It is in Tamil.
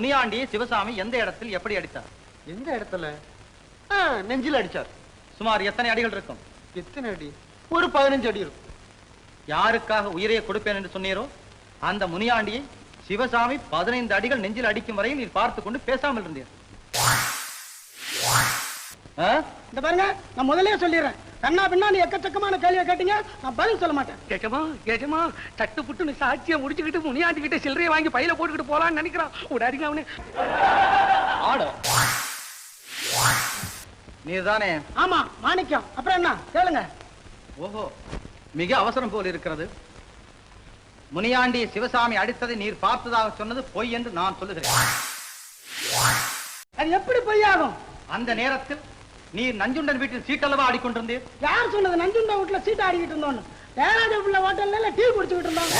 முனியாண்டி சிவசாமி எந்த இடத்தில் எப்படி அடித்தார்? எந்த இடத்துல? நெஞ்சில் அடிச்சார். சுமார் எத்தனை அடிகள் இருக்கும்? எத்தனை அடி? ஒரு பதினஞ்சு அடி இருக்கும். யாருக்காக உயிரையே கொடுப்பேன் என்று சொன்னீரோ? அந்த முனியாண்டியை சிவசாமி பதினைந்து அடிகள் நெஞ்சில் அடிக்கும் வரையில் நீர் பார்த்து கொண்டு பேசாமல் இருந்தீர்? இந்த பாருங்க நான் முதல்லயே சொல்லிடுறேன். கண்ணா பின்னா நீ எக்கச்சக்கமான கேள்வியை கேட்டீங்க நான் பதில் சொல்ல மாட்டேன். கேட்டமா கேட்டமா தட்டு புட்டுன்னு சாட்சியை முடிச்சுக்கிட்டு முனியாண்டி கிட்ட சில்லறையை வாங்கி பையில போட்டுக்கிட்டு போலான்னு நினைக்கிறான். விடாதீங்க அவனு. ஆடு. நீர்தானே ஆமா மாணிக்கம். அப்புறம் என்ன? கேளுங்க. ஓஹோ மிக அவசரம் போல் இருக்கிறது. முனியாண்டி சிவசாமி அடித்ததை நீர் பார்த்ததாக சொன்னது பொய் என்று நான் சொல்லுகிறேன். அது எப்படி பொய்யாகும்? அந்த நேரத்தில் நீர் நஞ்சுண்டன் வீட்டில் சீட்டளவா ஆடிக்கொண்டிருந்தீர்? யார் சொன்னது நஞ்சுண்ட வீட்டுல சீட் ஆடிக்கிட்டு இருந்தோன்னு? ஏழாவது உள்ள ஹோட்டல்ல டீ குடிச்சுக்கிட்டு இருந்தோம்